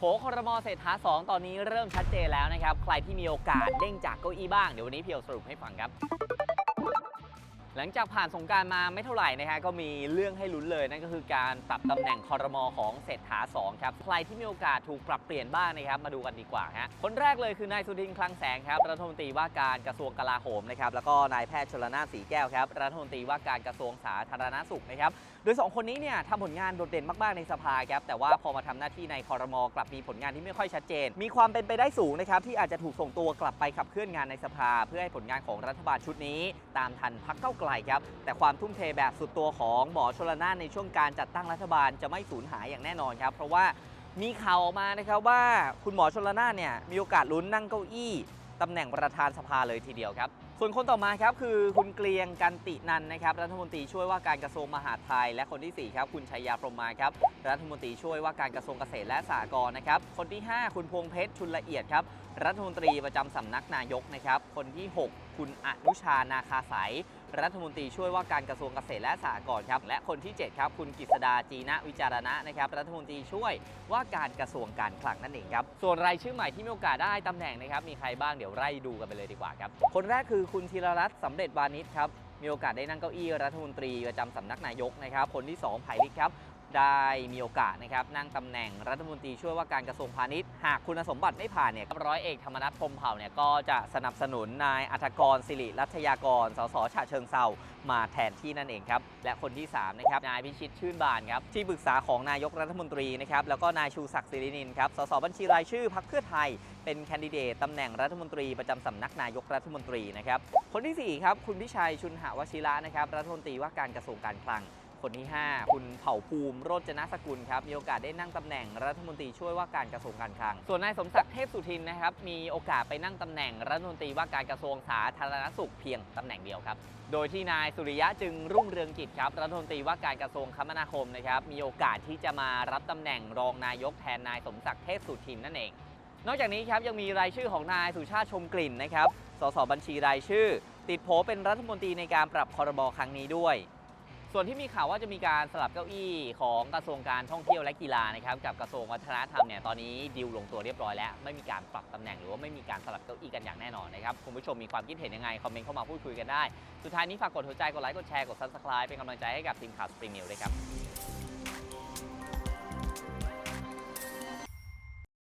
โผคอรมอเศรษฐา2 ตอนนี้เริ่มชัดเจนแล้วนะครับ ใครที่มีโอกาสเด้งจากเก้าอี้บ้าง เดี๋ยววันนี้เพียวสรุปให้ฟังครับ หลังจากผ่านสงการมาไม่เท่าไหร่นะฮะก็มีเรื่องให้ลุ้นเลยนั่นก็คือการปรับตำแหน่งคอรมอของเศรษฐา2ครับใครที่มีโอกาสถูกปรับเปลี่ยนบ้างนะครับมาดูกันดีกว่าฮะคนแรกเลยคือนายสุทินคลังแสงครับรัฐมนตรีว่าการกระทรวงกลาโหมนะครับแล้วก็นายแพทย์ชลนานสีแก้วครับรัฐมนตรีว่าการกระทรวงสาธารณสุขนะครับโดยสองคนนี้เนี่ยทำผลงานโดดเด่นมากๆในสภาครับแต่ว่าพอมาทำหน้าที่ในคอรมอกลับมีผลงานที่ไม่ค่อยชัดเจน มีความเป็นไปได้สูงนะครับที่อาจจะถูกส่งตัวกลับไปขับเคลื่อนงานในสภา เพื่อให้ผลงานของรัฐบาลชุดนี้ ตามทันพักเก้าไกลครับ แต่ความทุ่มเทแบบสุดตัวของหมอชลนานในช่วงการจัดตั้งรัฐบาลจะไม่สูญหายอย่างแน่นอนครับ เพราะว่ามีข่าวออกมานะครับว่าคุณหมอชลนานเนี่ยมีโอกาสลุ้นนั่งเก้าอี้ตำแหน่งประธานสภาเลยทีเดียวครับส่วนคนต่อมาครับคือคุณเกรียงกันตินันนะครับรัฐมนตรีช่วยว่าการกระทรวงมหาดไทย และคนที่ 4 ครับ คุณชัยยาพรหมมาครับรัฐมนตรีช่วยว่าการกระทรวงเกษตรและสหกรณ์นะครับคนที่ 5 คุณพวงเพชรชุนละเอียดครับรัฐมนตรีประจำสำนักนายกนะครับคนที่ 6 คุณอนุชานาคาสายรัฐมนตรีช่วยว่าการกระทรวงเกษตรและสหกรณ์ครับ และคนที่ 7 ครับคุณกฤษดาจีนะวิจารณะนะครับรัฐมนตรีช่วยว่าการกระทรวงการคลังนั่นเองครับ ส่วนรายชื่อใหม่ที่มีโอกาสได้ตำแหน่งนะครับมีใครบ้างเดี๋ยวไล่ดูกันไปเลยดีกว่าครับ คนแรกคือคุณธีรรัตน์สำเร็จวานิชครับมีโอกาสได้นั่งเก้าอี้รัฐมนตรีประจำสำนักนายกนะครับ คนที่2ไผ่ลิกครับ ได้มีโอกาสนะครับนั่งตำแหน่งรัฐมนตรีช่วยว่าการกระทรวงพาณิชย์ หากคุณสมบัติไม่ผ่านเนี่ยร้อยเอกธรรมนัฐพรมเผ่าเนี่ยก็จะสนับสนุนนายอัธกรสิริรัตยากรสสฉะเชิงเซามาแทนที่นั่นเองครับ และคนที่3นะครับนายพิชิตชื่นบานครับที่ปรึกษาของนายกรัฐมนตรีนะครับแล้วก็นายชูศักดิ์สิรินินครับสสบัญชีรายชื่อพรรคเพื่อไทย เป็นแคนดิเดตตำแหน่งรัฐมนตรีประจำสำนักนายกรัฐมนตรีนะครับคนที่4ครับคุณพิชัยชุนหวชิระนะครับรัฐมนตรีว่าการกระทรวงการคลัง คนที่ 5 คุณเผ่าภูมิโรจนสกุลครับ มีโอกาสได้นั่งตำแหน่งรัฐมนตรีช่วยว่าการกระทรวงการคลัง ส่วนนายสมศักดิ์เทพสุทินนะครับ มีโอกาสไปนั่งตำแหน่งรัฐมนตรีว่าการกระทรวงสาธารณสุขเพียงตำแหน่งเดียวครับ โดยที่นายสุริยะจึงรุ่งเรืองกิจครับรัฐมนตรีว่าการกระทรวงคมนาคมนะครับ มีโอกาสที่จะมารับตำแหน่งรองนายกแทนนายสมศักดิ์เทพสุทินนั่นเอง นอกจากนี้ครับยังมีรายชื่อของนายสุชาติชมกลิ่นนะครับ สสบัญชีรายชื่อ ติดโผเป็นรัฐมนตรีในการปรับคอรบครั้งนี้ด้วย ส่วนที่มีข่าวว่าจะมีการสลับเก้าอี้ของกระทรวงการท่องเที่ยวและกีฬานะครับกับกระทรวงวัฒนธรรมเนี่ยตอนนี้ดิวลงตัวเรียบร้อยแล้วไม่มีการปรับตำแหน่งหรือว่าไม่มีการสลับเก้าอี้กันอย่างแน่นอนนะครับคุณผู้ชมมีความคิดเห็นยังไงคอมเมนต์เข้ามาพูดคุยกันได้ สุดท้ายนี้ฝากกดหัวใจกดไลค์กดแชร์กดซับสไครป์เป็นกำลังใจให้กับทีมข่าวสปริงนิวด้วยครับ